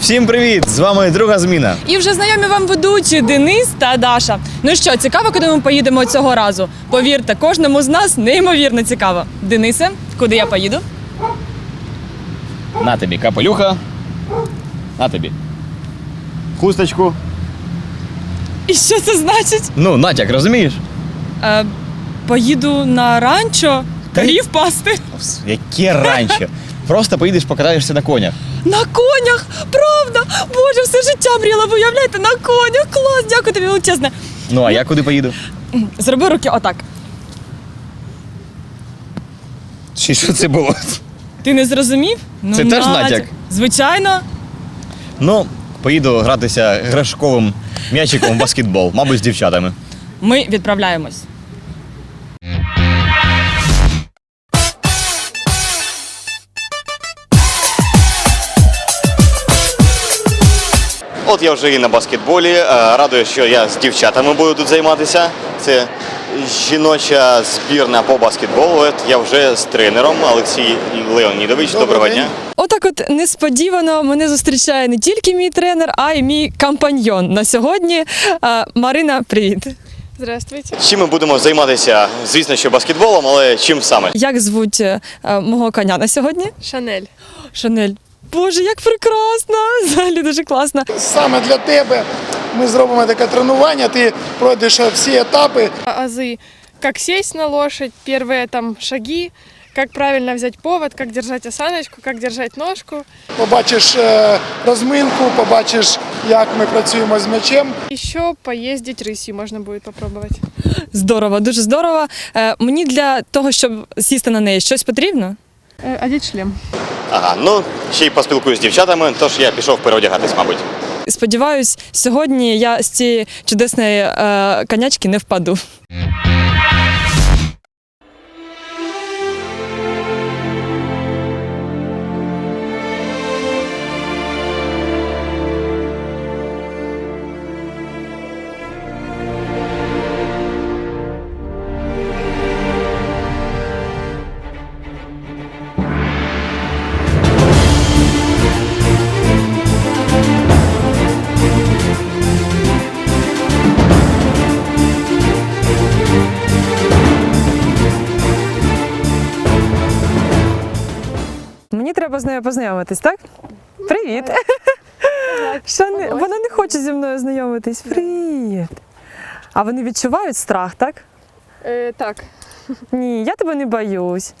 Всім привіт! З вами друга зміна. І вже знайомі вам ведучі Денис та Даша. Ну що, цікаво, куди ми поїдемо цього разу? Повірте, кожному з нас неймовірно цікаво. Денисе, куди я поїду? На тобі капелюха. На тобі. Хусточку. І що це значить? Ну, натяк, розумієш? Е, поїду на ранчо Та й- пасти. Яке ранчо. Просто поїдеш покатаєшся на конях. На конях! Правда! Боже, все життя мріяла, ви уявляєте, на конях! Клас! Дякую тобі величезне. Ну, а я куди поїду? Зроби руки отак. Чи що це було? Ти не зрозумів? Ну, Це теж натяк? Звичайно. Ну, поїду гратися грашковим м'ячиком в баскетбол, мабуть, з дівчатами. Ми відправляємось. От я вже і на баскетболі. Е, Радую, що я з дівчатами буду тут займатися. Це жіноча збірна по баскетболу. Я вже з тренером Олексій Леонідович. Доброго дня. Отак, от несподівано мене зустрічає не тільки мій тренер, а й мій компаньйон на сьогодні. Марина, привіт. Здравствуйте. Чим ми будемо займатися? Звісно, що баскетболом, але чим саме? Як звуть е, мого коня на сьогодні? Шанель. Шанель. Боже, як прекрасно! Взагалі дуже класно. Саме для тебе ми зробимо таке тренування. Ти пройдеш всі етапи. А- Азы. Как сесть на лошадь, первые там шаги, как правильно взять повод, как держать осаночку, как держать ножку. Побачиш е, розминку, побачиш, як ми працюємо з м'ячем. Еще поездить рысью можно будет попробовать. Здорово, дуже здорово. Е, Мені для того, щоб сісти на неї, щось потрібно? Э, одеть шлем. Ага, ну ще й поспілкуюсь з дівчатами, тож я пішов переодягатись, мабуть. Сподіваюсь, сьогодні я з цієї чудесної е, конячки не впаду. треба з нею познайомитись, так? Привіт. Що не... Вона не хоче зі мною знайомитись. Привіт. А вони відчувають страх, так? Э, так, Ні, я тебе не боюсь.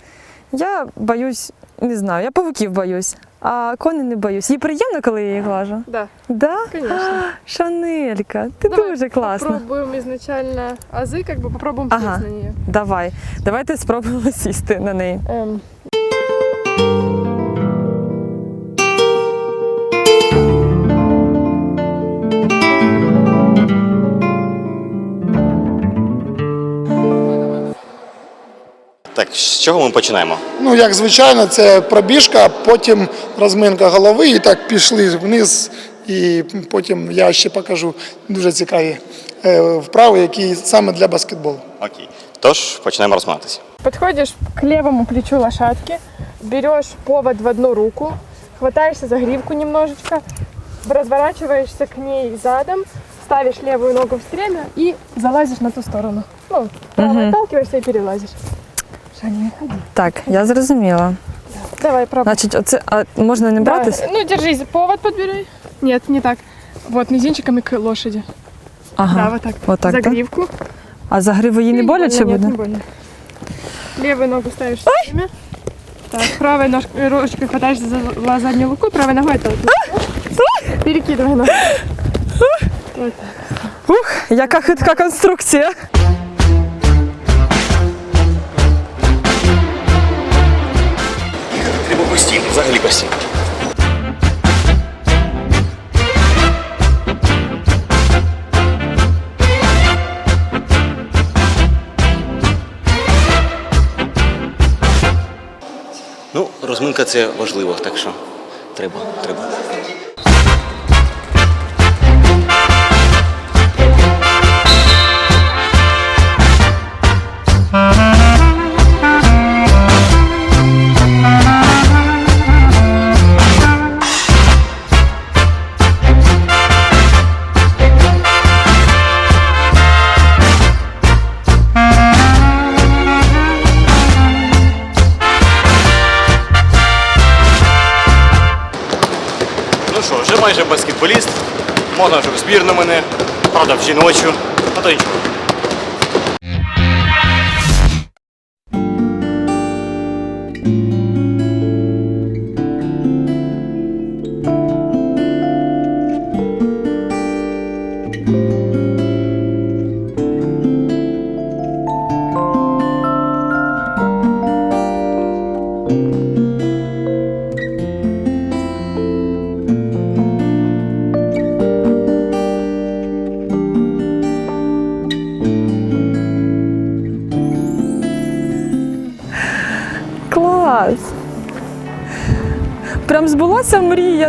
Я боюсь, не знаю, я павуків боюсь, а коней не боюсь. Їй приємно, коли я її глажу? да, Да? конечно. Шанелька, ти Давай дуже класна. Попробуем изначально азы, как бы попробуем Ага. сесть на нее. Давай, давайте спробуємо сісти на неї. Эм, Так, з чого ми починаємо? Ну, як звичайно, це пробіжка, потім розминка голови, і так пішли вниз. І потім я ще покажу дуже цікаві е, вправи, які саме для баскетболу. Окей. Тож починаємо розмовлятися. Подходишь к левому плечу лошадки, берешь повод в одну руку, хватаешься за гривку немножечко, разворачиваешься к ней задом, ставишь левую ногу в стремя и залазишь на ту сторону. Ну, право отталкиваешься и перелазишь. Ходи. Так, я зрозуміла. Давай, пробуй. Значить, оце а можна не Да, братись? Ну, держись, повод подбери. Нет, не так. Вот, мизинчиками к лошади. Ага. Да, вот так. Вот так, за да? гривку. А за гриву їй не боляче больно, буде? Нет, не больно. Левую ногу ставишь в стремя. Так, правой ножкой, ручкой хватаешься за ла- заднюю луку, правой ногой отталкиваешь. Перекидывай ногу. Вот так. Ух, яка хитка конструкція. Постійно, взагалі постійно. Ну, розминка це важливо, так що треба, треба. Майже баскетболіст. Можна вже в збірну мене, правда, в жіночу. А то нічого.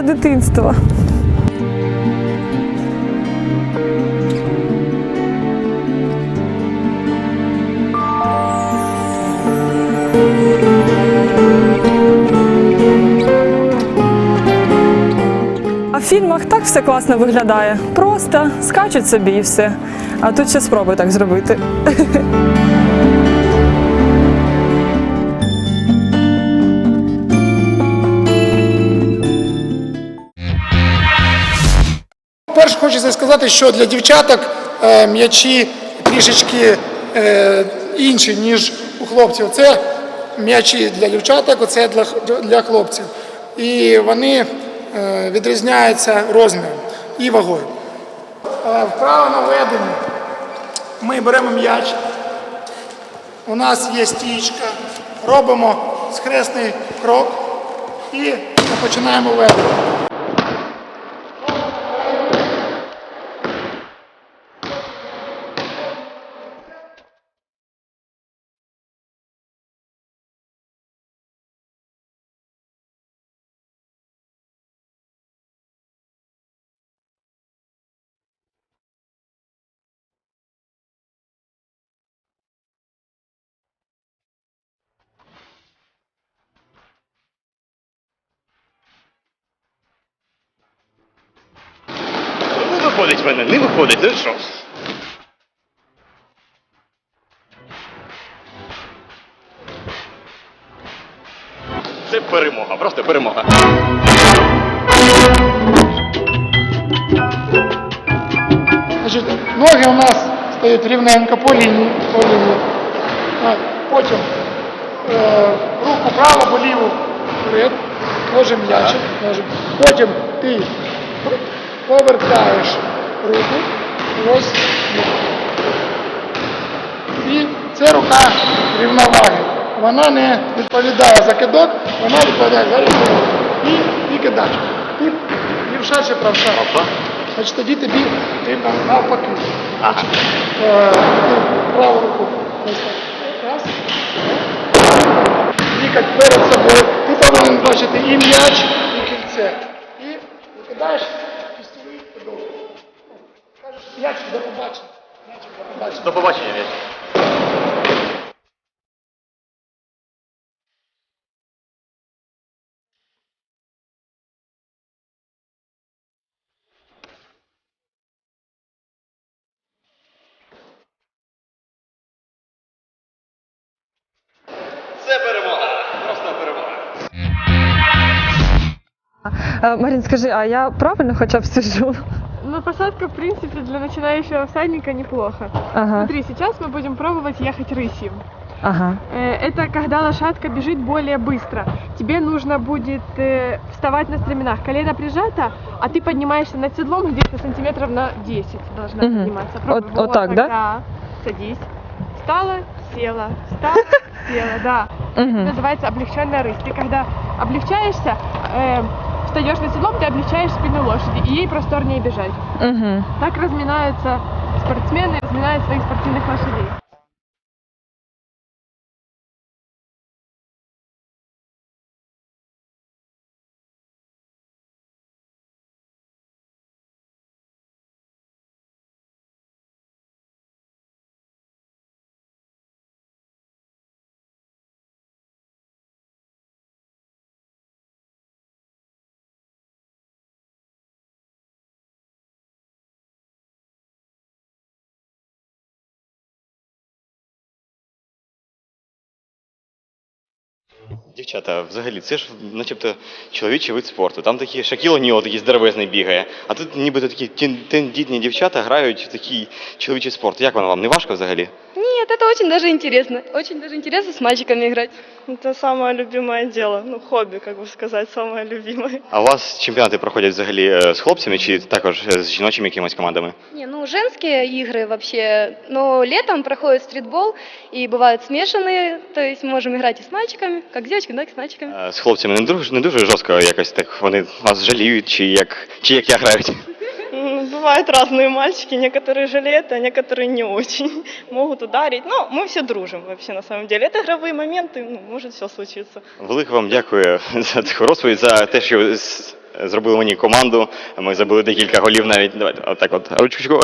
Дитинства. А в фільмах так все класно виглядає. Просто скачуть собі і все. А тут ще спробуй так зробити. хочеться сказати, що для дівчаток е, м'ячі трішечки е, інші, ніж у хлопців. Це м'ячі для дівчаток, оце для, для хлопців. І вони е, відрізняються розміром і вагою. Вправо наведення. Ми беремо м'яч. У нас є стічка. Робимо схресний крок і починаємо ведення. Мене, не виходить, ну що? Це перемога, просто перемога. Значить, ноги у нас стоять рівненько по лінії. По лінії. Потім е, руку право або ліву вперед, ложимо м'ячик. ложимо. Потім ти повертаєш руку. Ось. І це рука рівноваги. Вона не відповідає за кидок, вона відповідає за рівновагу. І, і кидач. Ти лівша чи правша? Значить, тоді тобі потрібно навпаки. Е, праву руку. Раз. Вікать перед собою. Ти повинен бачити і м'яч, і кільце. І подовж. Кажеш, м'яч до побачення. М'яч до побачення. До побачення. Це перемога, просто перемога. Марін, скажи, а я правильно хоча б сижу? Ну, посадка, в принципе, для начинающего всадника неплохо. Ага, Смотри, сейчас мы будем пробовать ехать рысью. ага. Э, Это когда лошадка бежит более быстро. Тебе нужно будет э, вставать на стременах. Колено прижато, а ты поднимаешься над седлом где-то сантиметров на 10 должна Мгм. подниматься. Вот- вот так, да? Да. Садись. Встала, села. Встала, села, да. Это Угу. называется облегченная рысь. Ты когда облегчаешься, э, встаешь на седлом, ты облегчаешь спину лошади, и ей просторнее бежать. Угу. Так разминаются спортсмены, разминают своих спортивных лошадей. Дівчата, взагалі, це ж начебто чоловічий вид спорту. Там такі Шакіл Оніо такий здоровезний бігає. А тут нібито такі тен- тендітні дівчата грають в такий чоловічий спорт. Як воно вам? Не важко взагалі? Нет, это очень даже интересно. Очень даже интересно с мальчиками играть. Это самое любимое дело, ну, хобби, как бы сказать, самое любимое. А у вас чемпіонати проходять взагалі е, з хлопцями чи також з жіночими якимись командами? Не, ну женские игры вообще, но летом проходит стритбол и бывают смешанные, то есть мы можем играть и с мальчиками, как с девочками, так и с мальчиками. Е, З хлопцями не дуже не дуже жорстко якось так вони вас жаліють, чи як чи як я грають. М, Бывают разные мальчики, некоторые жалеют, а некоторые не очень. Могут ударить, но мы все дружим вообще на самом деле. Это игровые моменты, ну, может все случиться. Велике вам дякую за таку розповідь, за те, що ви з- зробили мені команду. Ми забили декілька голів навіть. Давайте отак от ручку.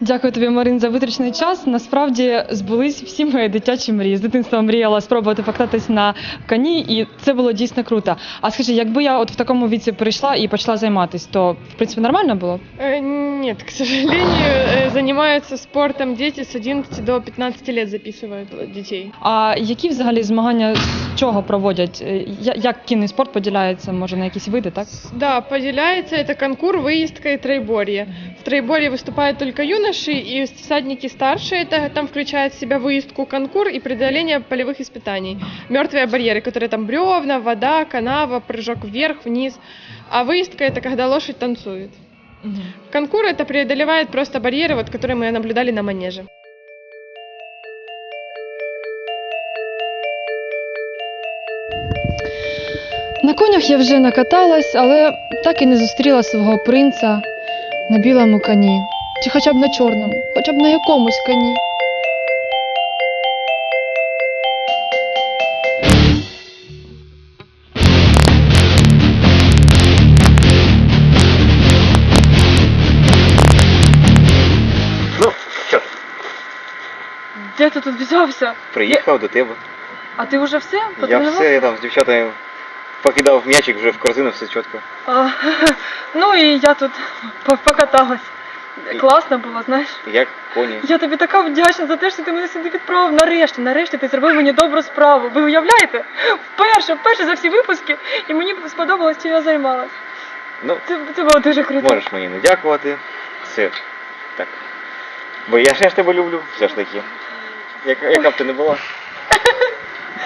Дякую тобі, Марин, за витрачений час. Насправді збулись всі мої дитячі мрії. З дитинства мріяла спробувати покататись на коні, і це було дійсно круто. А скажи, якби я от в такому віці прийшла і почала займатися, то в принципі нормально було? б? Э, Нет, к сожалению, э, занимаются спортом дети с 11 до 15 лет записывают детей. А які взагалі змагання з чого проводять? Е, я- Як кінний спорт поділяється, може на якісь види, так? Да, поделяется это конкур, выездка и троеборье. В троеборье выступают только юноши и всадники старше. Это там включает в себя выездку, конкур и преодоление полевых испытаний. Мертвые барьеры, которые там бревна, вода, канава, прыжок вверх, вниз. А выездка это когда лошадь танцует. Конкур это преодолевает просто барьеры, вот, которые мы наблюдали на манеже. На конях я вже накаталась, але так і не зустріла свого принца на білому коні. Чи хоча б на чорному, хоча б на якомусь коні. Ну, Де ти тут взявся? приїхав до тебе. А ти вже все? Я все, я там з дівчатами покидав м'ячик вже в корзину, все чітко. А, ну і я тут по- покаталась. Класно було, знаєш. Як коні. Я тобі така вдячна за те, що ти мене сюди відправив. Нарешті, нарешті ти зробив мені добру справу. Ви уявляєте? Вперше, вперше за всі випуски, і мені сподобалось, чим я займалась. Ну, Це, це було дуже круто. можеш мені не дякувати. Все. Так. Бо я ще ж тебе люблю, все ж таки. Яка, яка б ти не була.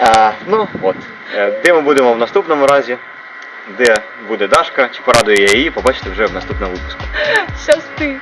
А, ну, от. Е, Де ми будемо в наступному разі? Де буде Дашка, чи порадує я її, побачите вже в наступному випуску. Щасти.